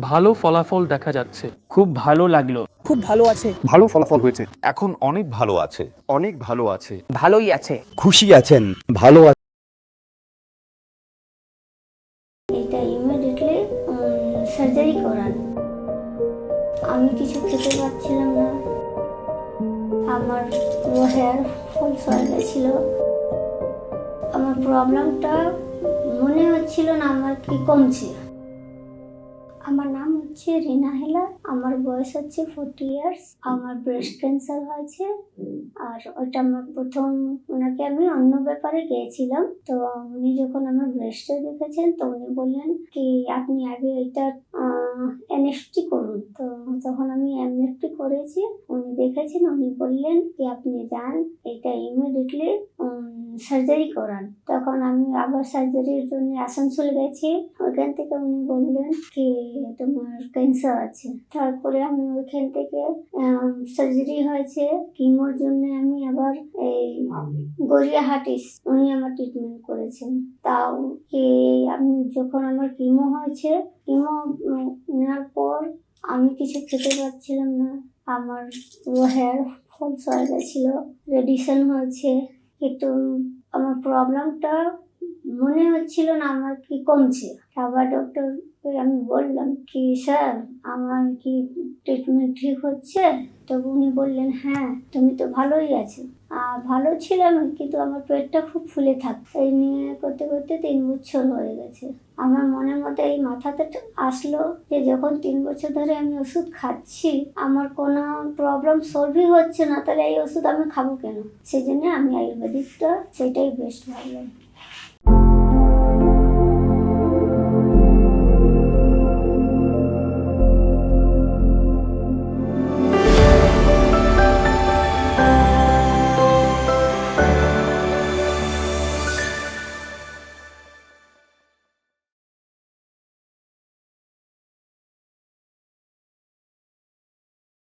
ভালো ফলাফল দেখা যাচ্ছে। খুব ভালো লাগল। খুব ভালো আছে। ভালো ফলাফল হয়েছে। এখন অনেক ভালো আছে। অনেক ভালো আছে। ভালোই আছে। খুশি আছেন ভালো আছেন এটা ইমিডিয়েটলি সার্জারি করান। আমি কিছু খেতে পারছিলাম না। আমার হেয়ার ফলস হয়ে গেছিল আমার প্রবলেমটা মনে হচ্ছিল না আমার কি কমছে। হচ্ছে রিনা হেলা আমার বয়স হচ্ছে ফোর্টি ইয়ার্স আমার ব্রেস্ট ক্যান্সার হয়েছে। আর ওটা আমার প্রথম, ওনাকে আমি অন্য ব্যাপারে গিয়েছিলাম। তো উনি যখন আমার ব্রেস্টে দেখেছেন, তো উনি বললেন কি, আপনি আগে এটা এনএফটি করুন। তো তখন আমি এনএফটি করেছি, উনি দেখেছেন, উনি বললেন কি, আপনি যান, এটা ইমিডিয়েটলি সার্জারি করান। তখন আমি আবার সার্জারির জন্য আসানসোল গেছি। ওইখান থেকে উনি বললেন কি, তোমার ক্যান্সার আছে। তারপরে আমি ওইখান থেকে সার্জারি হয়েছে। কিমোর জন্য আমি আবার এই গড়িয়াহাটিস উনি আমার ট্রিটমেন্ট করেছেন। তাও কি আমি যখন আমার কিমো হয়েছে কিমো নেওয়ার পর আমি কিছু খেতে পারছিলাম না। আমার হেয়ার ফলস হয়ে গেছিল রেডিশন হয়েছে। কিন্তু আমার প্রবলেমটা মনে হচ্ছিল না আমার কি কমছে? আবার ডক্টরকে আমি বললাম, কি স্যার? আমার কি ট্রিটমেন্ট ঠিক হচ্ছে? তো উনি বললেন হ্যাঁ তুমি তো ভালোই আছো। আর ভালো ছিলাম, কিন্তু আমার পেটটা খুব ফুলে থাক এই নিয়ে করতে করতে তিন বছর হয়ে গেছে। আমার মনের মতো এই মাথাতে আসলো যে, যখন তিন বছর ধরে আমি ওষুধ খাচ্ছি, আমার কোনো প্রবলেম সলভই হচ্ছে না, তাহলে এই ওষুধ আমি খাব কেন? সেই জন্য আমি আয়ুর্বেদিকটা, সেটাই বেস্ট ভাবলাম।